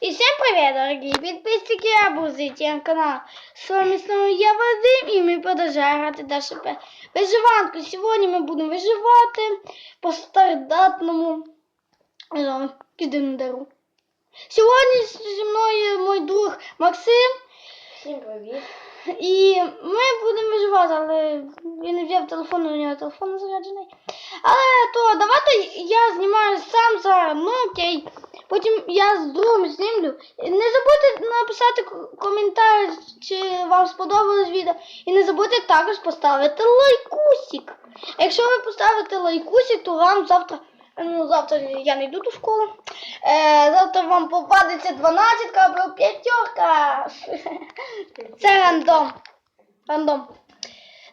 И всем привет, дорогие подписчики и на канал. С вами снова я, Вадим, и мы продолжаем грати дальше в виживанку. Сьогодні ми будемо виживати по стандартному дару. Сьогодні зі мною мій друг Максим, Всім привіт. і ми будемо виживати, але він не взяв телефон, у нього телефон заряджений. Але то давайте я знімаю сам зараз, ну окей. Потім я з другом знімлю. Не забудьте написати коментар, чи вам сподобалось відео. І не забудьте також поставити лайкусик. Якщо ви поставите лайкусик, то вам завтра. Ну, завтра я не йду до школи. Е, завтра вам попадеться 12 або п'ятерка. Це рандом. Рандом.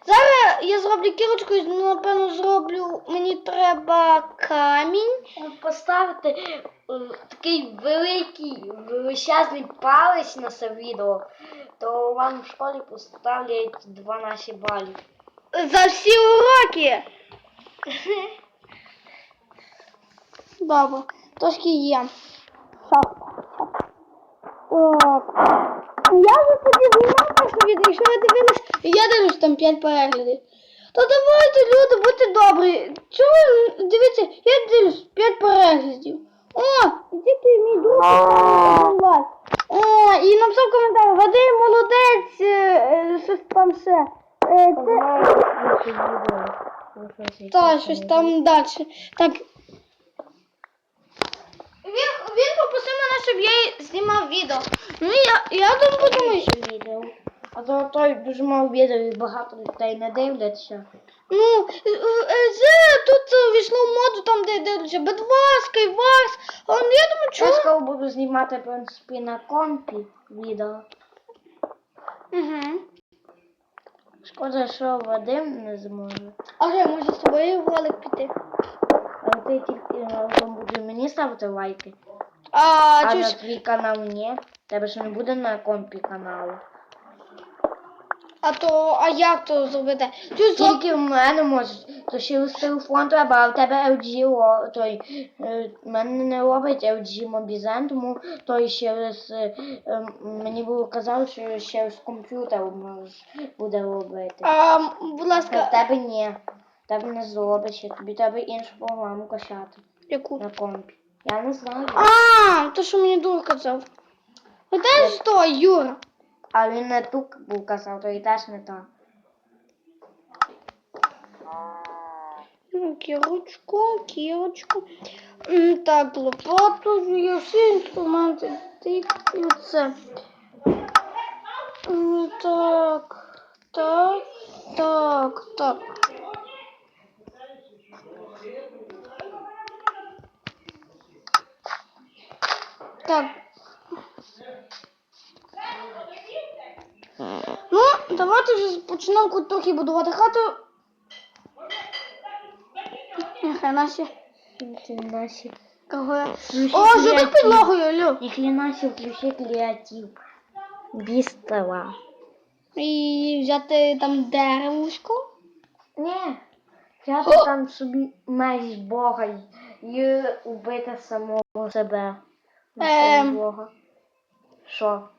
Зараз я зроблю кірочку, і, напевно, зроблю. Мені треба камінь. Поставити е, такий великий величезний палець на це відео, то вам в школі поставлять 12 балів. За всі уроки. Добре, трошки є. Так. Я вже перше відео, якщо ви дивились, я дивлюсь там 5 переглядів. То давайте, люди, будьте добрі. Чому дивіться, я дивлюсь 5 переглядів. О, і тільки мій друг лайк. О, і написав коментар, Вадим, молодець, е, е, щось там все. Е, це... Так, щось там далі. Так. Він, він попросив мене, щоб я знімав відео. Ну я, я тут подумаю. відео. А то той дуже мало відео і багато людей не дивляться. Ну, е, е, це тут е, війшло в моду, там, де дивляться Бедва, Скайварс. А я думаю, Я чого? скоро буду знімати, в принципі, на компі відео. Угу. Шкода, що Вадим не зможе. А я можу з тобою в ролик піти. Ти тільки разом буде мені ставити лайки. А, А чи на твій канал ні. Тебе ж не буде на компі каналу. а то, а як то зробити? Чи. Тільки в мене можуть. То ще з телефон треба, а в тебе LG о, той. е, в мене не робить LG Mobizen, тому той ще з е, е, мені було казали, що ще з комп'ютера можеш буде робити. А, будь А в ласка, тебе ні. Тебе не зробить тобі треба іншу програму качати яку? на компі. Я не знаю. А, то, що мені друг казав. А де ж то, Юра? А він не ту був казав, то і теж не так. Ну, Кірочку, кірочку. М, Так, лопату, є всі інструменти. Тик, і. М, Так, так, так, так. Так. Ну, давайте вже почнемо трохи будувати хату. Нехай наші. Наші. Кого? О, що так підлогою. Їх наші включи креатив. Бістова. І взяти там деревушку. Ні. Взяти там собі меч Бога і, і убити самого себе. Ем. Ем... Що?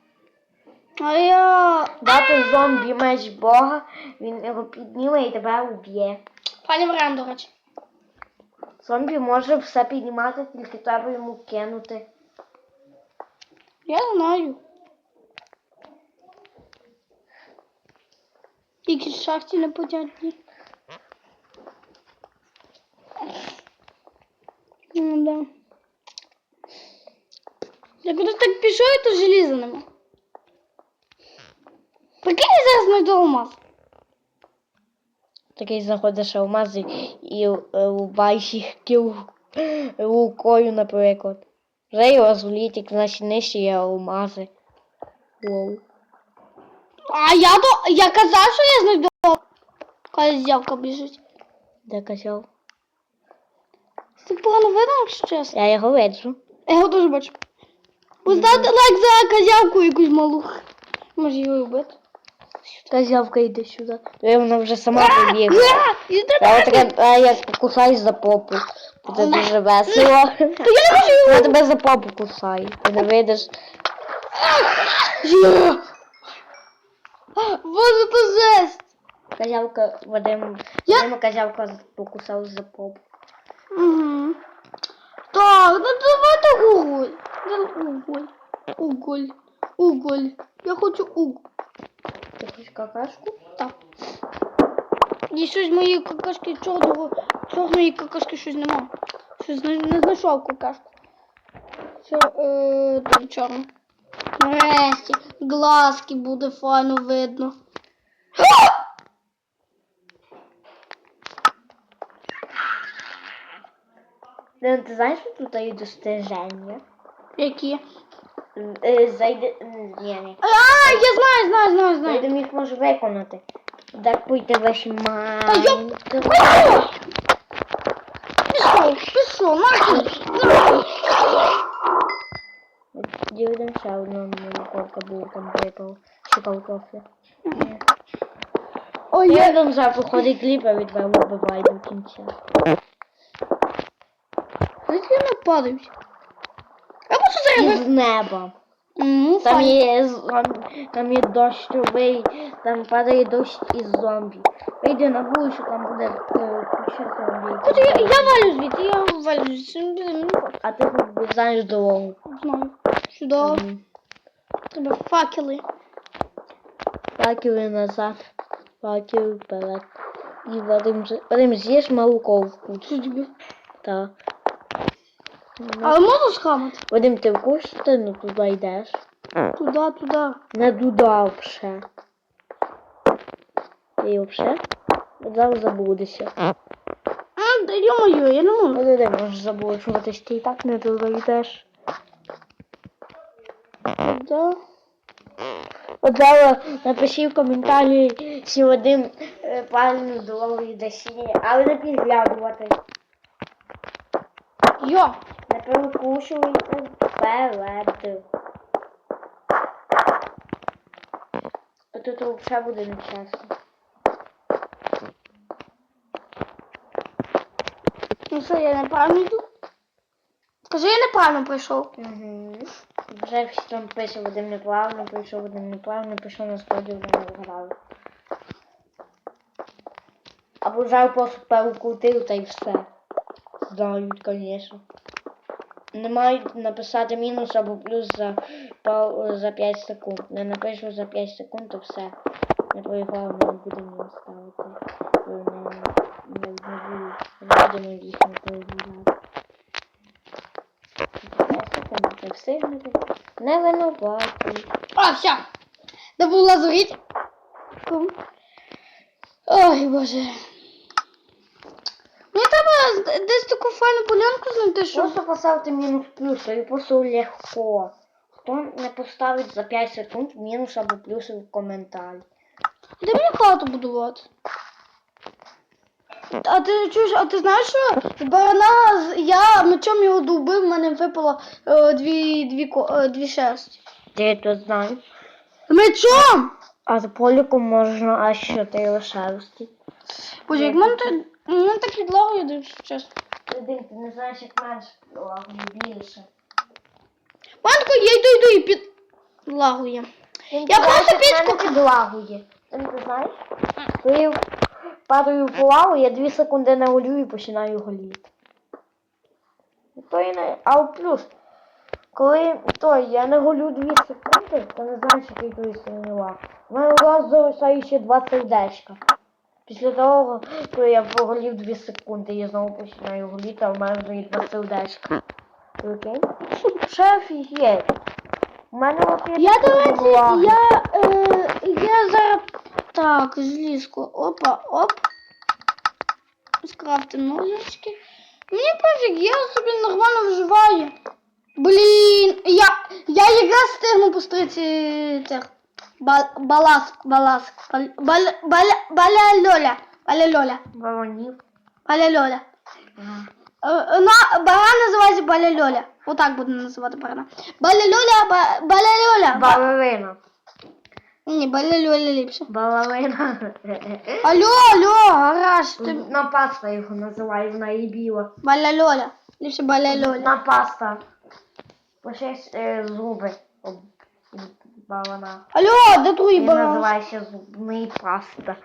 А я. Дати зомбі меч Бога, він його підніме і тебе уб'є. Пані варіант, до речі. Зомбі може все піднімати, тільки треба йому кинути. Я знаю. Якісь шахті непонятні. Ну да. Я так пішов, і нема. Прикинь, я зараз знайду алмаз. Такий знаходиш алмази і рубаєш їх кіл рукою, наприклад. Вже його злітик, значить нижче є алмази. Лоу. А я то я казав, що я знайду. Козявка біжить. Де казав? Це погано видно, якщо чесно. Я його виджу. Я його теж бачу. Поставте лайк за козявку якусь малу. Може її вбити. Козявка йде сюди. Я вона вже сама побігла. Я так. а я покусаюсь за попу. Це дуже весело. Я не хочу. Я тебе за попу кусаю. Ти не видиш. Є. Боже, то жесть. Козявка Вадим. Я- Вадима козявка покусав за попу. Угу. Так, ну давайте уголь. Да, Уголь. Уголь. Уголь. Я хочу уголь. Ти хочеш какашку? Так. І щось моєї какашки чорного. Чорної какашки щось нема. Щось не, не знайшов какашку. Що, е, там чорно. Нарешті. Глазки буде файно видно. Ти знаєш, що тут є достиження? Які? Е, Зайди. Ні, ні. А, я знаю, знаю, знаю, знаю. Зайди їх може виконати. Дакуйте ваші йоп! Пішов, пішов, нахуй. нахуй. Дівдем ще одну морковка була там випала. Чи картофля. Ой, Я я... там зараз виходить кліп, а від тебе вбиває до кінця. Звідки я не падаю? Я просто зараз... Із неба. Ну, Там файно. є, зом- там є дощовий, там падає дощ із зомбі. Вийди на вулицю, там буде е, куча зомбі. Куди я, я валю звідти, я валю звідси, не буде мені пофіг. А ти тут знаєш дорогу. Знаю. Сюди. Мгм. Треба факели. Факели назад, факели вперед. І Вадим, з- Вадим з'їж морковку. Що тобі? Так. Але можу схамати? Вадим, ти в курсі, що ти не туди йдеш? Туди, туди. Не туди вже. Ти взагалі? Зараз забудешся. А, да ё-моё, я не можу. Коли ти можеш заблокуватись, ти і так не туди йдеш. Туди. От зараз напиши в коментарі, чи Вадим е, правильно дорогу йде чи. Але не підглядувати. Йо. Не перекушуйте вперед. А тут взагалі буде нечесно. Ну що, я неправильно йду? Скажи, я неправильно прийшов. Угу. Вже всі там пише, Вадим неправильно прийшов, Вадим неправильно прийшов, насправді не вгадали. Або зараз просто перекрутив та й все. Знають, звісно. Не мають написати мінус або плюс за, за 5 секунд. Не напишу за 5 секунд, то все. Не проіграв, не буде мінус ставити. Не, будемо їх не перевіряти. не встигнете. Не винуваті. А, все. Де був лазурит? Ой, боже. Десь таку файну полянку знайти, що... Просто поставити мінус плюс, і просто легко. Хто не поставить за 5 секунд мінус або плюс в коментарі. Де мені хату будувати? А ти чуєш, а ти знаєш, що барана я мечом його добив, в мене випало е, дві, дві, е, дві шерсті. Ти то знаєш. Мечом! А з поліком можна аж 4 шерсті. Боже, як мене, так- мене так відлагує, дивись, чесно. Один, ти не знаєш, як менше більше. Матко, я йду, йду і під... Лагує. Я просто пічку- підлагує. Ти не знаєш? Коли я падаю в лаву, я 2 секунди не голю і починаю голіти. То і не... А плюс, коли то я не голю 2 секунди, то не знаєш, який той сильний лав. У мене раз залишає ще 2 сердечка. Після того, коли я поголів 2 секунди, я знову починаю голіти, а в мене вже є 2 сердечка. Окей? Шеф є. У мене от є Я, до такі речі, я, е, я зараз... Так, желізко. Опа, оп. Скрафти ножички. Мені пофіг, я собі нормально виживаю. Блін, я, я якраз стигну по стриці цих. Бал, баласк, баласк. Бал, бал, баля, баля-льоля. Баля-льоля. Воронів. Баля-льоля. Е, е, На, баран називається Баля-льоля. Отак буду називати барана. Баля-льоля, ба, баля-льоля. Ба- Балерина. Ні, балалюля ліпше. Балалина. Алло, алло, гараж. Ти... На паста його називаю, вона і біла. Балалюля. Ліпше балалюля. На паста. Пишись е, зуби. Балана. Алло, де твої Він баланс? називається зубний паста.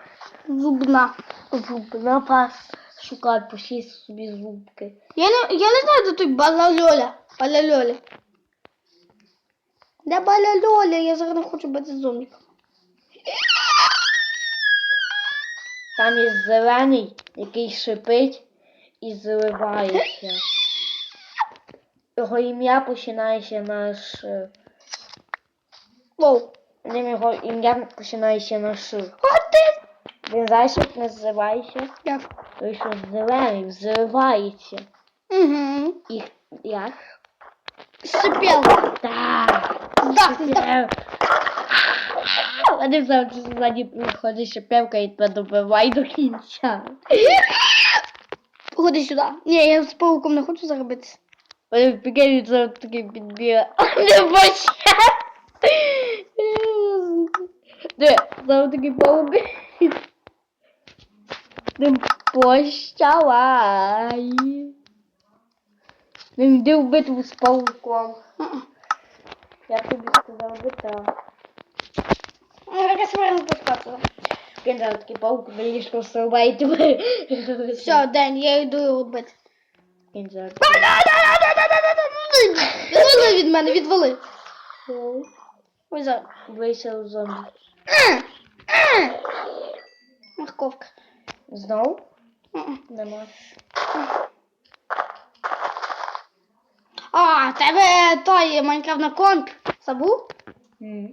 Зубна. Зубна паста. Шукай, пишись собі зубки. Я не, я не знаю, де той балалюля. Балалюля. Де балалюля? Я зараз не хочу бути зомбіком. Там є зелений, який шипить і зливається. Його ім'я починається на Ш. Воу. Ним його ім'я починається на Ш. Один. Він знаєш, називається? Як? Той, що зелений, взривається. Угу. І як? Сипел. Так. Здах. А ти завжди ззаді приходить шипевка і тебе добивай до кінця. Ходи сюди. Ні, я з пауком не хочу заробитися. Вони впікають за такий підбір. Не бачать. Де, за такий паук. Не пощавай. Не йди в битву з пауком. Я тобі сказав би так. Ну, якась варіант пускати. Він зараз такий паук що срубає тебе. Все, день, я йду його бити. Він зараз Відвали від мене, відвали. Ой, зараз. вийшов зомбі. Морковка. Знов? Мгм. Нема. А, тебе той Майнкрафт на комп. Забув? М.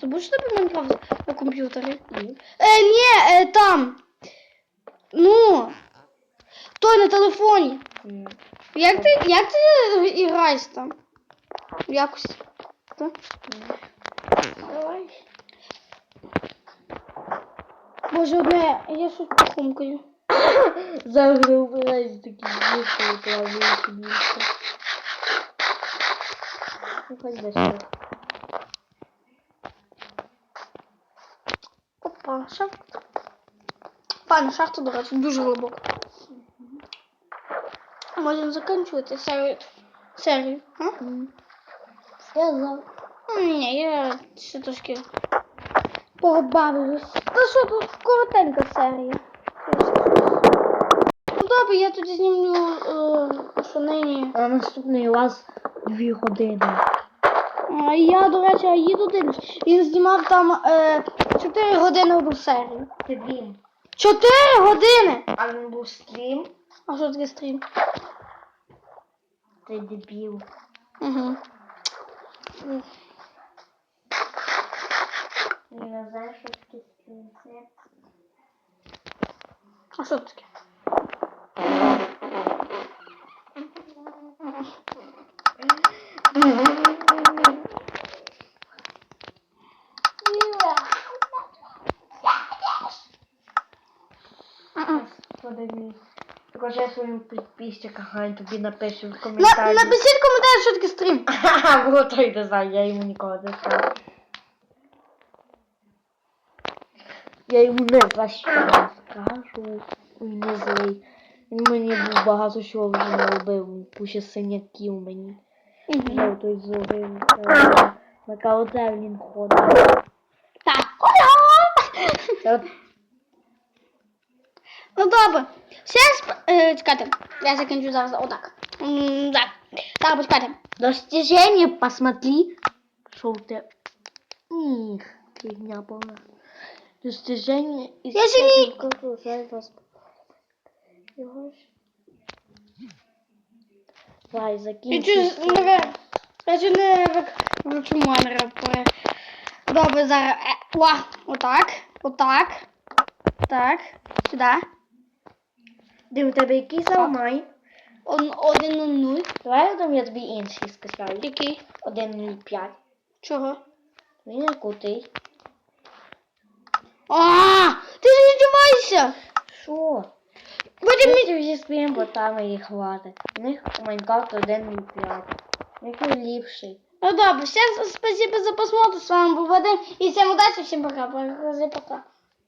Забув, що тебе Майнкрафт на комп'ютері? Ні. Е, ні, е, там. Ну. Той на телефоні. Як ти, як ти граєш там? Якось. Так? Давай. Боже, одне, я щось похумкаю. Вбирають такі дівки, плавають дівки. Ну, хоч би. Опа, шахта. Пане, шахта, до речі, дуже глибоко. Можемо закінчувати серію. Серію. Я за. Ні, я ще трошки побавлюсь. Та що тут коротенька серія. Ну добре, я тоді знімлю, е, що нині. А наступний у вас дві години. А я, до речі, їду один. Він знімав там е, 4 години одну серію. Стрім. 4 години! А він був стрім. А що таке стрім? Ти дебіл. Угу. Він не знає, що таке стрім. Це А що таке? Подивись. Покажи своїм підписчикам, хай тобі напише в На, коментарі. напишіть коментар, що таке стрім. Ха-ха, було той не знаю, я йому ніколи не сказав. Я йому не за що скажу. Він не злий. Він мені був багато чого вже не робив. Куча синяків мені. Той зробив. е, На карусель він ходить. Так. Ну добре. Все сп... е, чекайте. Я закінчу зараз отак. М, Так. Так, почекайте. Достижение посмотри. Что у тебя? Их, фигня полная. Достижение Я же не- Вас? Давай, не ви... Я чую не виключу монера. Добре, зараз. Е, О, отак. Отак. Так. Сюди. Де у тебе який? Он, один на нуль. Давай там я тобі інший скачаю. Який? 1.05. Чого? Він не. А, ти ж здіваєшся. Що? Мені... Ми зі своїм ботами їх хватить. У них Майнкрафт 1.5. Який ліпший. Ну добре, всем спасибо за просмотр. С вами был Вадим. И всем удачи, всем пока. Пока.